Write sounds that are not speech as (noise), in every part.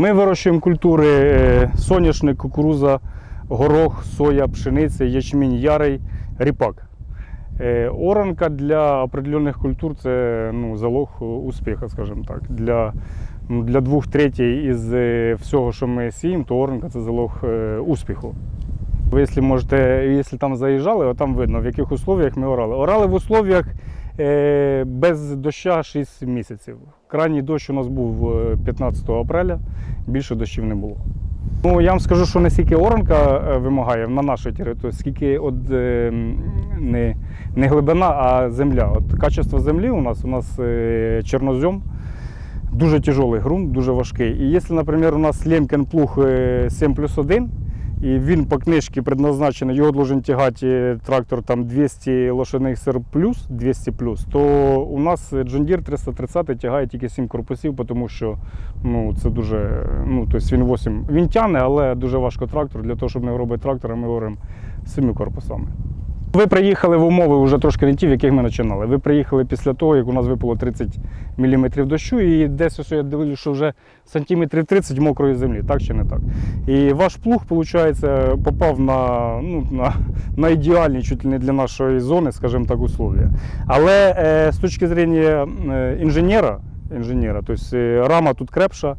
Ми вирощуємо культури е, соняшник, кукуруза, горох, соя, пшениця, ячмінь, ярий, ріпак. Е, Оранка для определених культур це ну, залог успіху, скажімо так. Для, ну, для двох третій із е, всього, що ми сіємо, то оранка це залог успіху. Ви, якщо можете, якщо там заїжджали, там видно, в яких условіях ми орали. Орали в условіях без доща 6 місяців. Крайній дощ у нас був е, 15 апреля, більше дощів не було. Ну, я вам скажу, що не скільки оранка е, вимагає на нашій території, скільки от, е, не, не глибина, а земля. От качество землі у нас у нас е, чорнозем, дуже тяжелий ґрунт, дуже важкий. І якщо, наприклад, у нас Лемкін плуг е, 7 плюс 1, і він по книжці предназначений, його должен тягати трактор там 200 лошадиних сил плюс, 200 плюс, то у нас Deere 330 тягає тільки 7 корпусів, тому що ну, це дуже, ну, тобто він 8, він тягне, але дуже важко трактор. Для того, щоб не робити трактора, ми говоримо 7 корпусами. Ви приїхали в умови вже трошки не ті, в яких ми починали. Ви приїхали після того, як у нас випало 30 мм дощу, і десь ось я дивлюся, що вже сантиметрів 30 мокрої землі, так чи не так? І ваш плуг, виходить, попав на, ну, на, на ідеальні чуть ли не для нашої зони, скажімо так, условия. Але е, з точки зрення е, інженера, інженера, тобто рама тут крепша.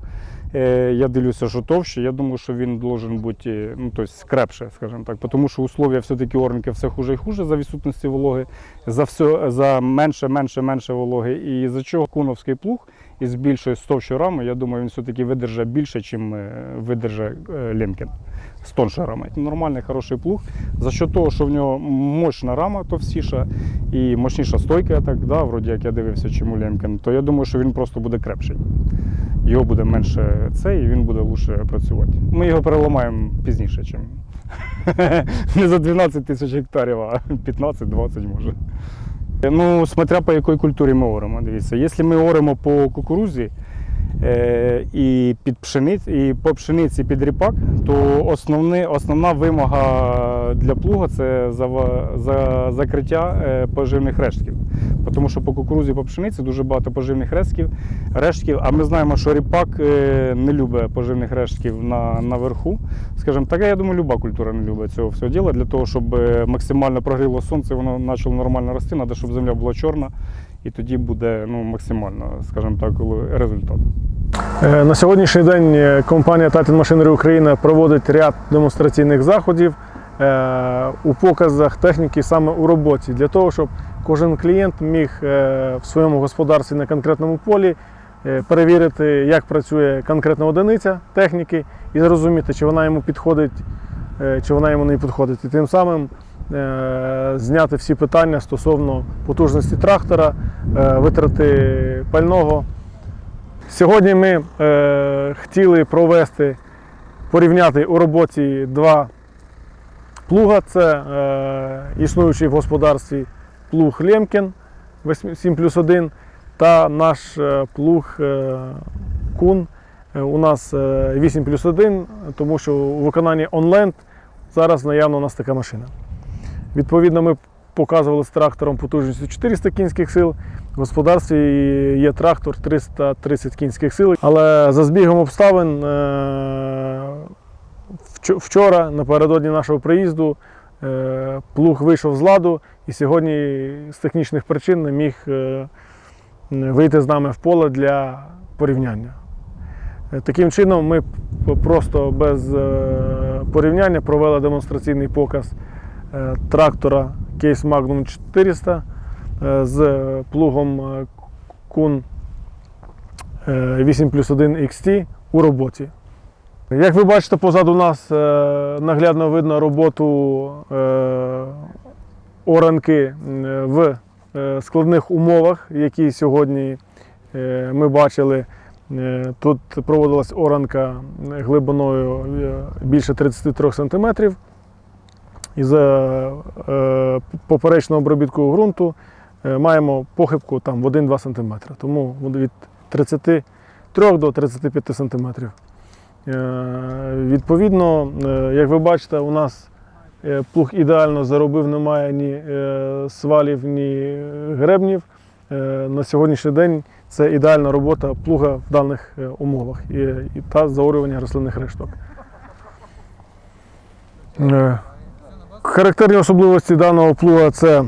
Е, Я дивлюся, що товще. Я думаю, що він должен бути ну, тобто, крепше, скажімо так, тому що условия все-таки орники все хуже і хуже за відсутності вологи, за все за менше, менше, менше вологи. І за чого куновський плуг із більшою стовщою рамою, я думаю, він все-таки видержить більше, ніж видержить е, з тоншою рамою. Нормальний хороший плуг. За що того, що в нього мощна рама товстіша і мощніша стойка, так, да, вроді як я дивився, чому Лемкін, то я думаю, що він просто буде крепший його буде менше це, і він буде лучше працювати. Ми його переламаємо пізніше, ніж (laughs) не за 12 тисяч гектарів, а 15-20 може. Ну, смотря по якій культурі ми оремо. Дивіться, якщо ми оремо по кукурузі і під пшениць, і по пшениці під ріпак, то основни, основна вимога для плуга це зава- за, закриття е, поживних рештків. Тому що по кукурузі по пшениці дуже багато поживних рештків, рештків, а ми знаємо, що ріпак е, не любить поживних рештків на, наверху. Скажімо, так, я думаю, люба культура не любить цього всього діла. Для того, щоб е, максимально прогріло сонце, воно почало нормально рости, треба, щоб земля була чорна, і тоді буде ну, максимально, скажімо так, результат. Е, На сьогоднішній день е, компанія Titan Machinery Україна проводить ряд демонстраційних заходів е, у показах техніки саме у роботі, для того, щоб кожен клієнт міг в своєму господарстві на конкретному полі перевірити, як працює конкретна одиниця техніки і зрозуміти, чи вона йому підходить, чи вона йому не підходить. І тим самим зняти всі питання стосовно потужності трактора, е, витрати пального. Сьогодні ми е, хотіли провести, порівняти у роботі два плуга. Це е, існуючий в господарстві плуг Лемкін 7 плюс 1 та наш е, плуг е, Кун. Е, У нас е, 8 плюс 1, тому що у виконанні онленд зараз наявна у нас така машина. Відповідно, ми показували з трактором потужністю 400 кінських сил. В господарстві є трактор 330 кінських сил. Але за збігом обставин е, вчора, напередодні нашого приїзду, е, плуг вийшов з ладу і сьогодні з технічних причин не міг е, вийти з нами в поле для порівняння. Таким чином, ми просто без порівняння провели демонстраційний показ трактора Case Magnum 400 е, з плугом е, Kun е, 8 плюс 1 XT у роботі. Як ви бачите, позаду нас е, наглядно видно роботу е, оранки е, в е, складних умовах, які сьогодні е, ми бачили. Е, Тут проводилась оранка глибиною е, більше 33 см. Із е, е, поперечного обробітку ґрунту е, маємо похибку там, в 1-2 см. Тому від 33 до 35 см. Відповідно, як ви бачите, у нас плуг ідеально заробив, немає ні свалів, ні гребнів. На сьогоднішній день це ідеальна робота плуга в даних умовах і, і та заорювання рослинних решток. Характерні особливості даного плуга це е,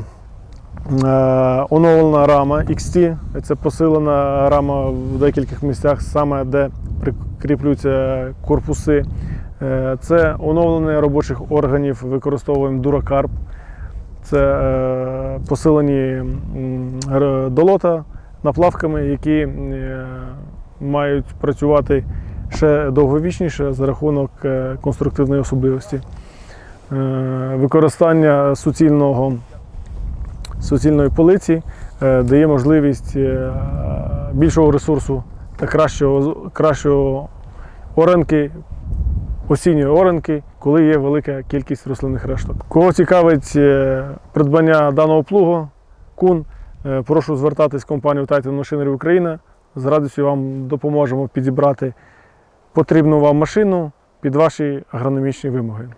оновлена рама XT. Це посилена рама в декількох місцях, саме де прикріплюються корпуси. Е, Це оновлення робочих органів, використовуємо дуракарп. Це е, посилені долота наплавками, які мають працювати ще довговічніше за рахунок конструктивної особливості. Е, Використання суцільного, суцільної полиці е, дає можливість е, більшого ресурсу та кращого, кращого оранки, осінньої оранки, коли є велика кількість рослинних решток. Кого цікавить придбання даного плугу, кун, прошу звертатись в компанію Titan Machinery Україна. З радістю вам допоможемо підібрати потрібну вам машину під ваші агрономічні вимоги.